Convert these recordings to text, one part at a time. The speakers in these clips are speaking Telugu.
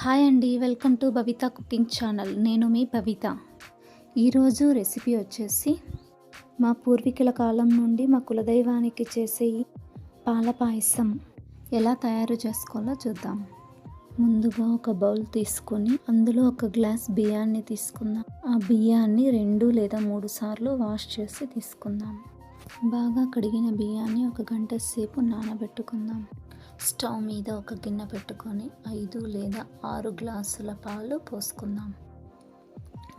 హాయ్ అండి welcome to Babitha cooking channel. నేను మీ బవిత ఈరోజు రెసిపీ వచ్చేసి మా పూర్వీకుల కాలం నుండి మా కులదైవానికి చేసే పాల పాయసం ఎలా తయారు చేసుకోవాలో చూద్దాం. ముందుగా ఒక బౌల్ తీసుకొని అందులో ఒక గ్లాస్ బియ్యాన్ని తీసుకుందాం. ఆ బియ్యాన్ని రెండు లేదా మూడు సార్లు వాష్ చేసి తీసుకుందాం. బాగా కడిగిన బియ్యాన్ని ఒక గంట సేపు నానబెట్టుకుందాం. స్టవ్ మీద ఒక గిన్నె పెట్టుకొని ఐదు లేదా ఆరు గ్లాసుల పాలు పోసుకుందాం.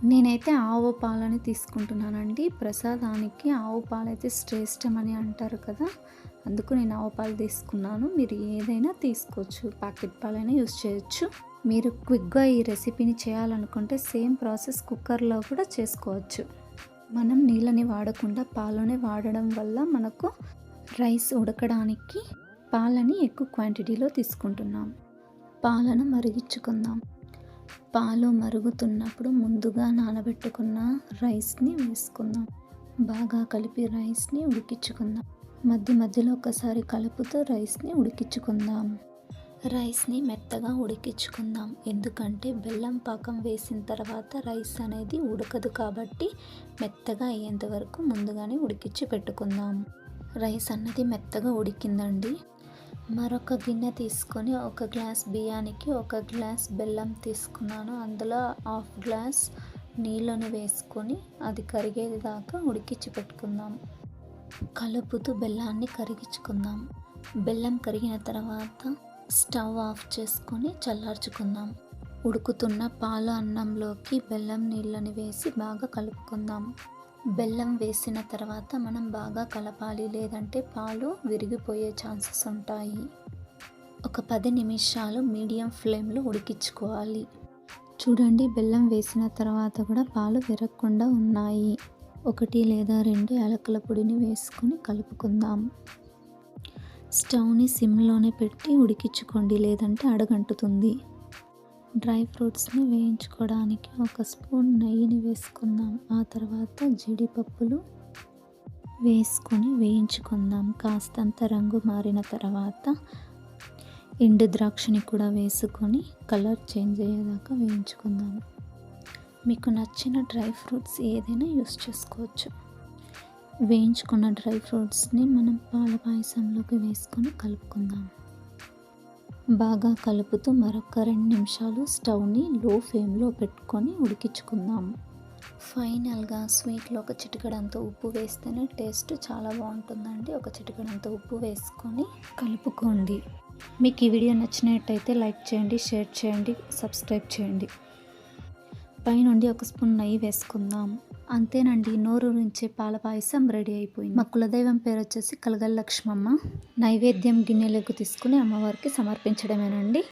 నేనైతే ఆవు పాలని తీసుకుంటున్నానండి. ప్రసాదానికి ఆవు పాలు అయితే శ్రేష్టమని అంటారు కదా అందుకు నేను ఆవు పాలు తీసుకున్నాను. మీరు ఏదైనా తీసుకోవచ్చు. ప్యాకెట్ పాలైనా యూస్ చేయొచ్చు. మీరు క్విక్గా ఈ రెసిపీని చేయాలనుకుంటే సేమ్ ప్రాసెస్ కుక్కర్లో కూడా చేసుకోవచ్చు. మనం నీళ్ళని వాడకుండా పాలనే వాడడం వల్ల మనకు రైస్ ఉడకడానికి పాలని ఎక్కువ క్వాంటిటీలో తీసుకుంటున్నాం. పాలను మరిగించుకుందాం. పాలు మరుగుతున్నప్పుడు ముందుగా నానబెట్టుకున్న రైస్ని వేసుకుందాం. బాగా కలిపి రైస్ని ఉడికించుకుందాం. మధ్య మధ్యలో ఒకసారి కలుపుతూ రైస్ని ఉడికించుకుందాం. రైస్ని మెత్తగా ఉడికించుకుందాం. ఎందుకంటే బెల్లం పాకం వేసిన తర్వాత రైస్ అనేది ఉడకదు కాబట్టి మెత్తగా అయ్యేంత వరకు ముందుగానే ఉడికించి పెట్టుకుందాం. రైస్ అన్నది మెత్తగా ఉడికిందండి. మరొక గిన్నె తీసుకొని ఒక గ్లాస్ బియ్యానికి ఒక గ్లాస్ బెల్లం తీసుకున్నాను. అందులో హాఫ్ గ్లాస్ నీళ్ళను వేసుకొని అది కరిగేదాకా ఉడికించి పెట్టుకుందాం. కలుపుతూ బెల్లాన్ని కరిగించుకుందాం. బెల్లం కరిగిన తర్వాత స్టవ్ ఆఫ్ చేసుకొని చల్లార్చుకుందాం. ఉడుకుతున్న పాల అన్నంలోకి బెల్లం నీళ్ళని వేసి బాగా కలుపుకుందాం. బెల్లం వేసిన తర్వాత మనం బాగా కలపాలి లేదంటే పాలు విరిగిపోయే ఛాన్సెస్ ఉంటాయి. ఒక పది నిమిషాలు మీడియం ఫ్లేమ్లో ఉడికించుకోవాలి. చూడండి బెల్లం వేసిన తర్వాత కూడా పాలు విరగకుండా ఉన్నాయి. ఒకటి లేదా రెండు యాలకుల పొడిని వేసుకొని కలుపుకుందాం. స్టవ్ని సిమ్లోనే పెట్టి ఉడికించుకోండి లేదంటే అడగంటుతుంది. డ్రై ఫ్రూట్స్ని వేయించుకోవడానికి ఒక స్పూన్ నెయ్యిని వేసుకుందాం. ఆ తర్వాత జీడిపప్పులు వేసుకొని వేయించుకుందాం. కాస్తంత రంగు మారిన తర్వాత ఎండు ద్రాక్షని కూడా వేసుకొని కలర్ చేంజ్ అయ్యేదాకా వేయించుకుందాం. మీకు నచ్చిన డ్రై ఫ్రూట్స్ ఏదైనా యూస్ చేసుకోవచ్చు. వేయించుకున్న డ్రై ఫ్రూట్స్ని మనం పాల పాయసంలోకి వేసుకొని కలుపుకుందాం. బాగా కలుపుతూ మరొక రెండు నిమిషాలు స్టవ్ని లో ఫ్లేమ్లో పెట్టుకొని ఉడికించుకుందాం. ఫైనల్గా స్వీట్లో ఒక చిటికడంత ఉప్పు వేస్తేనే టేస్ట్ చాలా బాగుంటుందండి. ఒక చిటికడంత ఉప్పు వేసుకొని కలుపుకోండి. మీకు ఈ వీడియో నచ్చినట్టయితే లైక్ చేయండి షేర్ చేయండి సబ్స్క్రైబ్ చేయండి. పైనుండి ఒక స్పూన్ నెయ్యి వేసుకుందాం. అంతేనండి నోరు నుంచే పాల పాయసం రెడీ అయిపోయింది. మా కులదైవం పేరు వచ్చేసి కలగల లక్ష్మమ్మ. నైవేద్యం గిన్నెలకు తీసుకుని అమ్మవారికి సమర్పించడమేనండి.